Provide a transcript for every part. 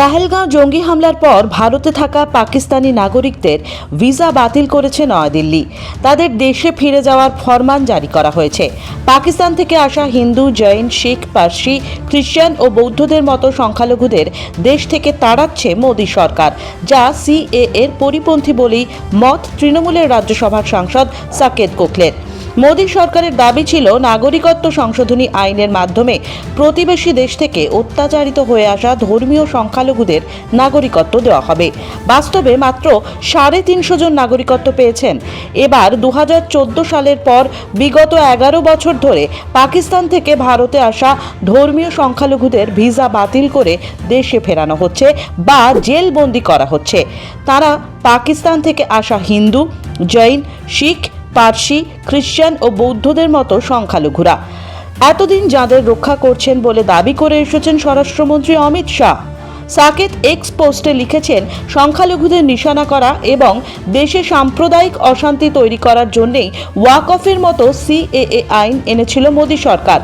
পাহেলগাঁও জঙ্গি হামলার পর ভারতে থাকা পাকিস্তানি নাগরিকদের ভিসা বাতিল করেছে নয়াদিল্লি। তাদের দেশে ফিরে যাওয়ার ফরমান জারি করা হয়েছে। পাকিস্তান থেকে আসা হিন্দু, জৈন, শিখ, পার্সি খ্রিস্টান ও বৌদ্ধদের মতো সংখ্যালঘুদের দেশ থেকে তাড়াচ্ছে মোদী সরকার, যা সিএ এর পরিপন্থী বলেই মত তৃণমূলের রাজ্যসভার সাংসদ সাকেত কোকলের। মোদী সরকারের দাবি ছিল নাগরিকত্ব সংশোধনী আইনের মাধ্যমে প্রতিবেশী দেশ থেকে অত্যাচারিত হয়ে আসা ধর্মীয় সংখ্যালঘুদের নাগরিকত্ব দেওয়া হবে। বাস্তবে মাত্র সাড়ে তিনশো জন নাগরিকত্ব পেয়েছেন। এবার দু হাজার চোদ্দ সালের পর বিগত এগারো বছর ধরে পাকিস্তান থেকে ভারতে আসা ধর্মীয় সংখ্যালঘুদের ভিসা বাতিল করে দেশে ফেরানো হচ্ছে বা জেলবন্দি করা হচ্ছে। তারা পাকিস্তান থেকে আসা হিন্দু, জৈন, শিখ পার্সি খ্রিস্টান ও বৌদ্ধদের মতো সংখ্যালঘুরা। এতদিন যাদের রক্ষা করছেন বলে দাবি করে এসেছেন স্বরাষ্ট্রমন্ত্রী অমিত শাহ। সাকেত এক্স পোস্টে লিখেছেন, সংখ্যালঘুদের নিশানা করা এবং দেশে সাম্প্রদায়িক অশান্তি তৈরি করার জন্যেই ওয়াকফের মতো সিএএ আইন এনেছিল মোদী সরকার।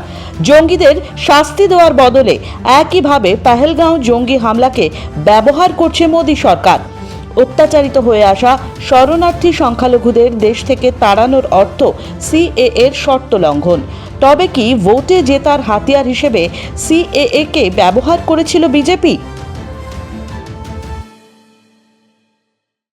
জঙ্গিদের শাস্তি দেওয়ার বদলে একইভাবে পেহেলগাঁও জঙ্গি হামলাকে ব্যবহার করছে মোদী সরকার। অত্যাচারিত হয়ে আসা শরণার্থী সংখ্যালঘুদের দেশ থেকে তাড়ানোর অর্থ সিএ এর শর্ত লঙ্ঘন। তবে কি ভোটে জেতার হাতিয়ার হিসেবে সিএএ কে ব্যবহার করেছিল বিজেপি?